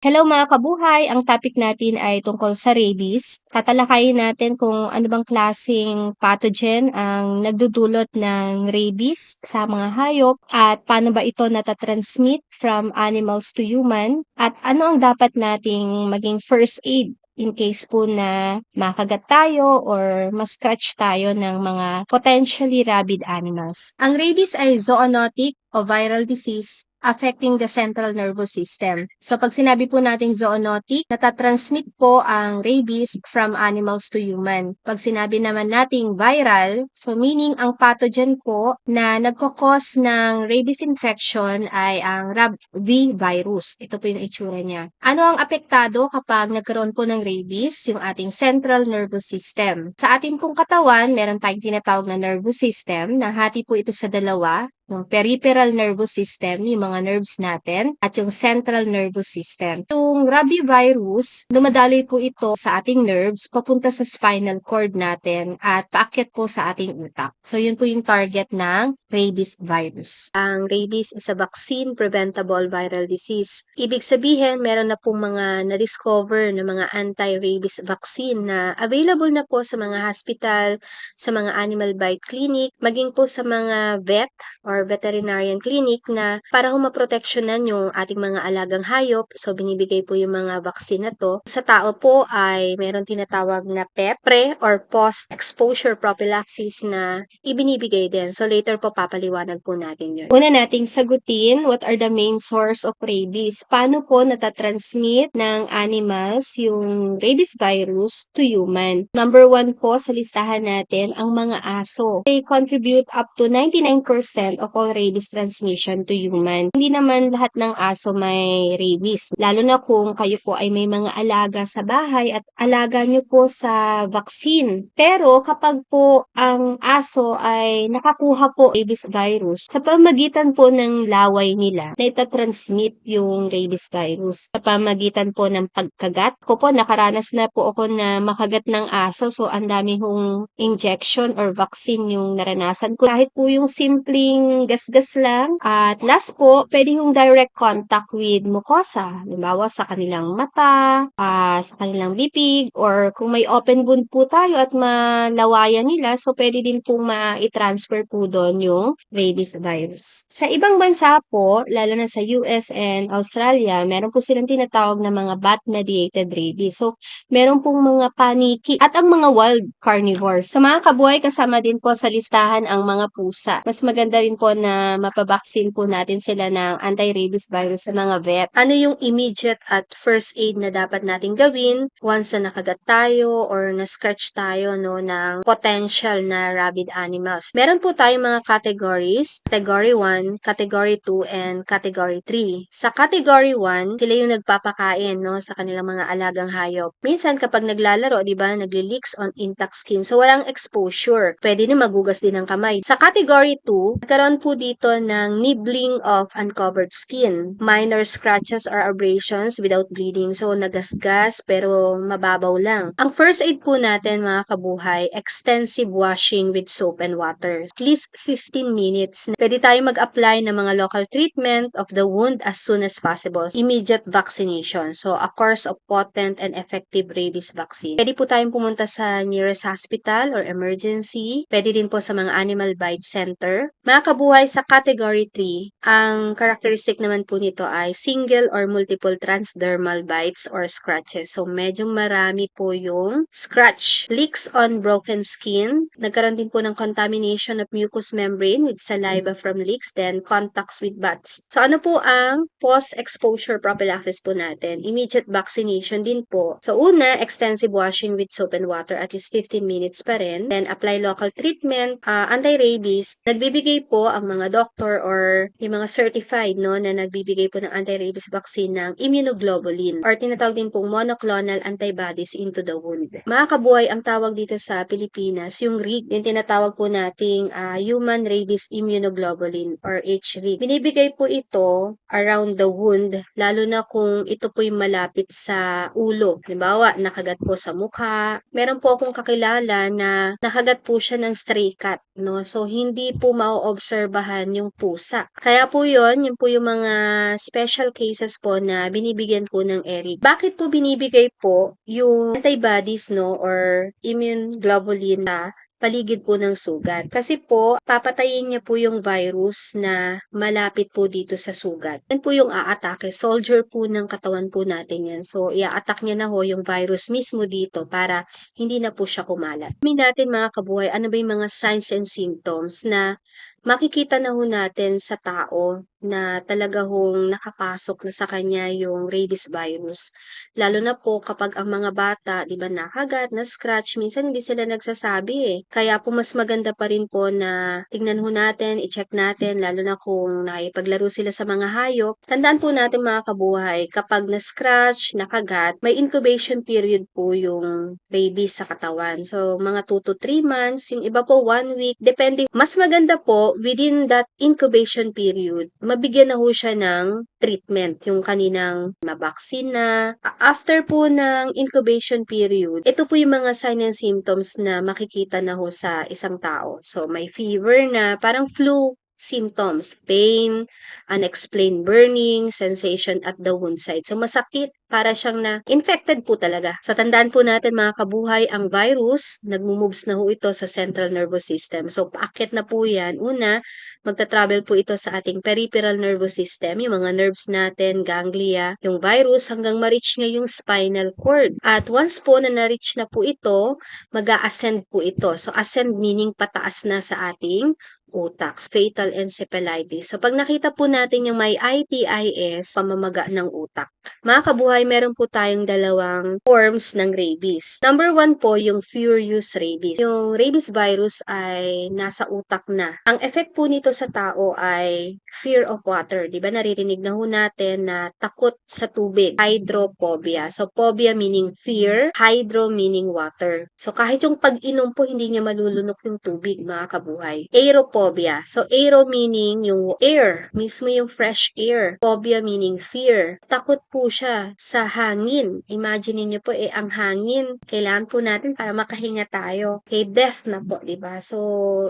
Hello mga kabuhay! Ang topic natin ay tungkol sa rabies. Tatalakayin natin kung ano bang klaseng pathogen ang nagdudulot ng rabies sa mga hayop at paano ba ito natatransmit from animals to human at ano ang dapat nating maging first aid in case po na makagat tayo or ma-scratch tayo ng mga potentially rabid animals. Ang rabies ay zoonotic o viral disease affecting the central nervous system. So pag sinabi po nating zoonotic, natatransmit po ang rabies from animals to human. Pag sinabi naman nating viral, so meaning ang pathogen po na nagkakos ng rabies infection ay ang RAV virus. Ito po yung itsura niya. Ano ang apektado kapag nagkaroon po ng rabies? Yung ating central nervous system. Sa ating pong katawan, meron tayong tinatawag na nervous system na hati po ito sa dalawa yung peripheral nervous system, yung mga nerves natin, at yung central nervous system. Yung rabivirus, dumadaloy po ito sa ating nerves, papunta sa spinal cord natin, at paakyat po sa ating utak. So, yun po yung target ng rabies virus. Ang rabies is a vaccine-preventable viral disease. Ibig sabihin, meron na pong mga na-discover na mga anti-rabies vaccine na available na po sa mga hospital, sa mga animal bite clinic, maging po sa mga vet or or veterinarian clinic na para ho maproteksyonan yung ating mga alagang hayop. So, binibigay po yung mga vaccine na to. Sa tao po ay meron tinatawag na PEP, pre or post-exposure prophylaxis na ibinibigay din. So, later po papaliwanag po natin yun. Una nating sagutin, what are the main source of rabies? Paano po natatransmit ng animals yung rabies virus to human? Number one po sa listahan natin, ang mga aso. They contribute up to 99% of all rabies transmission to human. Hindi naman lahat ng aso may rabies, lalo na kung kayo po ay may mga alaga sa bahay at alaga nyo po sa vaccine. Pero kapag po ang aso ay nakakuha po rabies virus, sa pamagitan po ng laway nila, na itatransmit yung rabies virus. Sa pamagitan po ng pagkagat, ko po nakaranas na po ako na makagat ng aso, so ang dami hong injection or vaccine yung naranasan ko. Kahit po yung simpleng gasgas lang. At last po, pwede yung direct contact with mucosa. Halimbawa sa kanilang mata, uh, sa kanilang bibig, or kung may open wound po tayo at malawayan nila, so pwede din po ma-transfer po doon yung rabies virus. Sa ibang bansa po, lalo na sa US and Australia, meron po silang tinatawag na mga bat-mediated rabies. So, meron pong mga paniki at ang mga wild carnivores. Sa mga kabuhay, kasama din po sa listahan ang mga pusa. Mas maganda rin po na mapabaksin po natin sila ng anti-rabies virus sa mga vet. Ano yung immediate at first aid na dapat natin gawin once na nakagat tayo or na-scratch tayo no, ng potential na rabid animals? Meron po tayong mga categories, category 1, category 2, and category 3. Sa category 1, sila yung nagpapakain no, sa kanilang mga alagang hayop. Minsan kapag naglalaro, di ba, nagli-leaks on intact skin. So, walang exposure. Pwede na magugas din ng kamay. Sa category 2, nagkaroon po dito ng nibbling of uncovered skin. Minor scratches or abrasions without bleeding. So, nagasgas pero mababaw lang. Ang first aid po natin mga kabuhay, extensive washing with soap and water. At least 15 minutes. Pwede tayo mag-apply ng mga local treatment of the wound as soon as possible. Immediate vaccination. So, a course of potent and effective rabies vaccine. Pwede po tayong pumunta sa nearest hospital or emergency. Pwede din po sa mga animal bite center. Mga nabubuhay sa Category 3, ang characteristic naman po nito ay single or multiple transdermal bites or scratches. So, medyo marami po yung scratch. Leaks on broken skin. Nagkaroon din po ng contamination of mucous membrane with saliva from leaks, then contacts with bats. So, ano po ang post-exposure prophylaxis po natin? Immediate vaccination din po. So, una, extensive washing with soap and water at least 15 minutes pa rin. Then, apply local treatment, uh, anti-rabies. Nagbibigay po ang mga doctor or yung mga certified no na nagbibigay po ng anti-rabies vaccine ng immunoglobulin or tinatawag din pong monoclonal antibodies into the wound. Mga kabuhay, ang tawag dito sa Pilipinas, yung RIG, yung tinatawag po nating uh, human rabies immunoglobulin or HRIG. Binibigay po ito around the wound, lalo na kung ito po yung malapit sa ulo. Halimbawa, nakagat po sa mukha. Meron po akong kakilala na nakagat po siya ng stray cat, no? So, hindi po ma-observe maobserbahan yung pusa. Kaya po yon yun po yung mga special cases po na binibigyan po ng ERIC. Bakit po binibigay po yung antibodies no or immune globulin sa paligid po ng sugat. Kasi po, papatayin niya po yung virus na malapit po dito sa sugat. Yan po yung aatake. Soldier po ng katawan po natin yan. So, i-attack niya na ho yung virus mismo dito para hindi na po siya kumalat. Amin natin mga kabuhay, ano ba yung mga signs and symptoms na makikita na ho natin sa tao na talaga hong nakapasok na sa kanya yung rabies virus. Lalo na po kapag ang mga bata, di ba, nakagat, na-scratch, minsan hindi sila nagsasabi eh. Kaya po mas maganda pa rin po na tingnan ho natin, i-check natin, lalo na kung nakipaglaro sila sa mga hayop. Tandaan po natin mga kabuhay, kapag na-scratch, nakagat, may incubation period po yung rabies sa katawan. So, mga 2 to 3 months, yung iba po 1 week, depende. Mas maganda po, within that incubation period, mabigyan na ho siya ng treatment, yung kaninang mabaksin na. After po ng incubation period, ito po yung mga sign and symptoms na makikita na ho sa isang tao. So, may fever na parang flu symptoms, pain, unexplained burning, sensation at the wound site. So, masakit para siyang na infected po talaga. So, tandaan po natin mga kabuhay, ang virus, nagmo-moves na ho ito sa central nervous system. So, paakit na po yan. Una, magta-travel po ito sa ating peripheral nervous system, yung mga nerves natin, ganglia, yung virus hanggang ma-reach niya yung spinal cord. At once po na na-reach na po ito, mag-a-ascend po ito. So, ascend meaning pataas na sa ating utak, fatal encephalitis. So, pag nakita po natin yung may ITIS, pamamaga ng utak. Mga kabuhay, meron po tayong dalawang forms ng rabies. Number one po, yung furious rabies. Yung rabies virus ay nasa utak na. Ang effect po nito sa tao ay fear of water. Di ba naririnig na ho natin na takot sa tubig. Hydrophobia. So, phobia meaning fear, hydro meaning water. So, kahit yung pag-inom po, hindi niya malulunok yung tubig, mga kabuhay. Aerophobia. So, aero meaning yung air, mismo yung fresh air. Phobia meaning fear. Takot po siya sa hangin. Imagine niyo po, eh, ang hangin, kailangan po natin para makahinga tayo. Okay, death na po, di ba? So,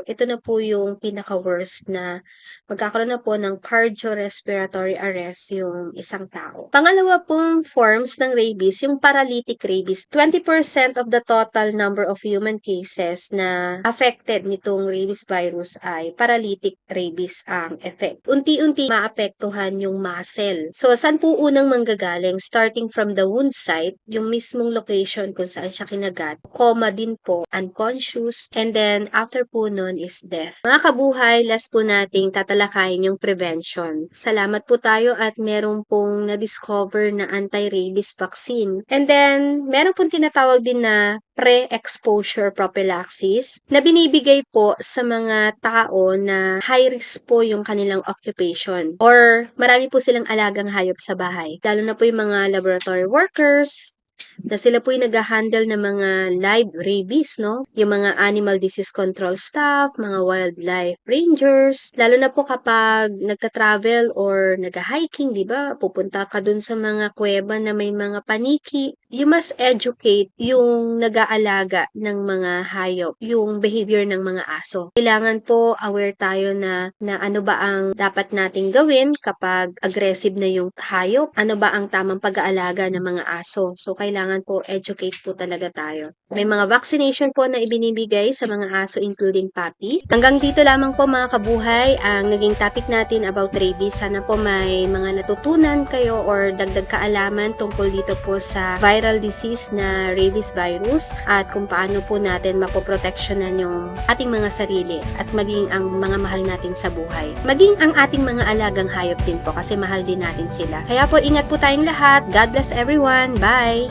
ito na po yung pinaka-worst na magkakaroon na po ng cardiorespiratory arrest yung isang tao. Pangalawa pong forms ng rabies, yung paralytic rabies. 20% of the total number of human cases na affected nitong rabies virus ay paralytic rabies ang effect. Unti-unti maapektuhan yung muscle. So, saan po unang manggagaling? Starting from the wound site, yung mismong location kung saan siya kinagat. Coma din po, unconscious, and then after po nun is death. Mga kabuhay, last po nating tatalakayin yung prevention. Salamat po tayo at meron pong na-discover na anti-rabies vaccine. And then, meron pong tinatawag din na pre-exposure prophylaxis na binibigay po sa mga tao na high risk po yung kanilang occupation or marami po silang alagang hayop sa bahay. Lalo na po yung mga laboratory workers, na sila po yung nag-handle ng mga live rabies, no? Yung mga animal disease control staff, mga wildlife rangers, lalo na po kapag nagta-travel or nag-hiking, di ba? Pupunta ka dun sa mga kuweba na may mga paniki. You must educate yung nag-aalaga ng mga hayop, yung behavior ng mga aso. Kailangan po aware tayo na, na ano ba ang dapat nating gawin kapag aggressive na yung hayop, ano ba ang tamang pag-aalaga ng mga aso. So, kailangan po educate po talaga tayo. May mga vaccination po na ibinibigay sa mga aso including puppies. Hanggang dito lamang po mga kabuhay ang naging topic natin about rabies. Sana po may mga natutunan kayo or dagdag kaalaman tungkol dito po sa viral disease na rabies virus at kung paano po natin mapoproteksyonan yung ating mga sarili at maging ang mga mahal natin sa buhay. Maging ang ating mga alagang hayop din po kasi mahal din natin sila. Kaya po ingat po tayong lahat. God bless everyone. Bye!